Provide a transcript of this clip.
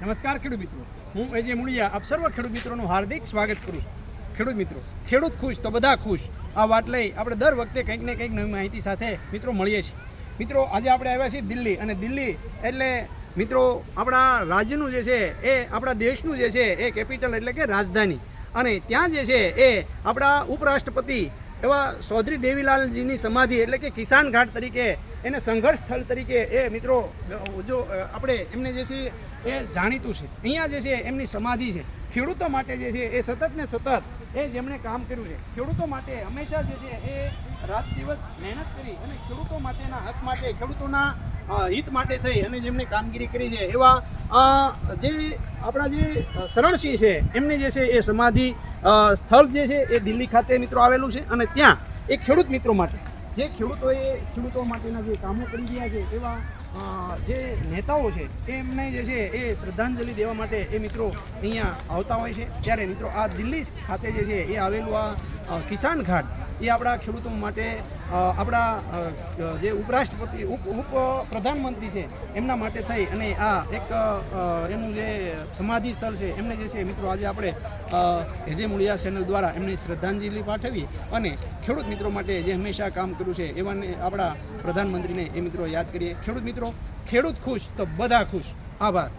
નમસ્કાર ખેડૂત મિત્રો. હું અજય મુળિયા આપ સર્વ ખેડૂત મિત્રોનું હાર્દિક સ્વાગત કરું છું. ખેડૂત મિત્રો, ખેડૂત ખુશ તો બધા ખુશ. આ વાત લઈ આપણે દર વખતે કંઈક ને કંઈક નવી માહિતી સાથે મિત્રો મળીએ છીએ. મિત્રો, આજે આપણે આવ્યા છીએ દિલ્હી અને દિલ્હી એટલે મિત્રો, આપણા રાજ્યનું જે છે એ આપણા દેશનું જે છે એ કેપિટલ એટલે કે રાજધાની. અને ત્યાં જે છે એ આપણા ઉપરાષ્ટ્રપતિ એવા ચૌધરી દેવીલાલજીની સમાધિ એટલે કે કિસાન ઘાટ તરીકે, એને સંઘર્ષ સ્થળ તરીકે એ મિત્રો જો આપણે એમને જે છે એ જાણીતું છે. અહીંયા જે છે એમની સમાધિ છે. ખેડૂતો માટે જે છે એ સતત ને સતત એ જેમણે કામ કર્યું છે. ખેડૂતો માટે હંમેશા જે છે એ રાત દિવસ મહેનત કરી અને ખેડૂતો માટેના હક માટે, ખેડૂતોના હિત માટે થઈ અને જેમણે કામગીરી કરી છે. એવા જે આપણા જે સરળસિંહ છે, એમને જે છે એ સમાધિ સ્થળ જે છે એ દિલ્હી ખાતે મિત્રો આવેલું છે અને ત્યાં એ ખેડૂત મિત્રો માટે જે ખેડૂતોએ ખેડૂતો માટેના જે કામો કરી રહ્યા છે, એવા જે નેતાઓ છે, એમને જે છે એ શ્રદ્ધાંજલિ દેવા માટે એ મિત્રો અહીંયા આવતા હોય છે. ત્યારે મિત્રો આ દિલ્હી ખાતે જે છે એ આવેલું આ કિસાન ઘાટ, એ આપણા ખેડૂતો માટે આપણા જે ઉપરાષ્ટ્રપતિ, ઉપ ઉપ પ્રધાનમંત્રી છે, એમના માટે થઈ અને આ એક એનું જે સમાધિ સ્થળ છે, એમને જે છે, મિત્રો, આજે આપણે એજે મુળિયા ચેનલ દ્વારા એમને શ્રદ્ધાંજલિ પાઠવી અને ખેડૂત મિત્રો માટે જે હંમેશા કામ કર્યું છે, એવાને આપણા પ્રધાનમંત્રીને એ મિત્રો યાદ કરીએ. ખેડૂત મિત્રો, ખેડૂત ખુશ તો બધા ખુશ. આભાર.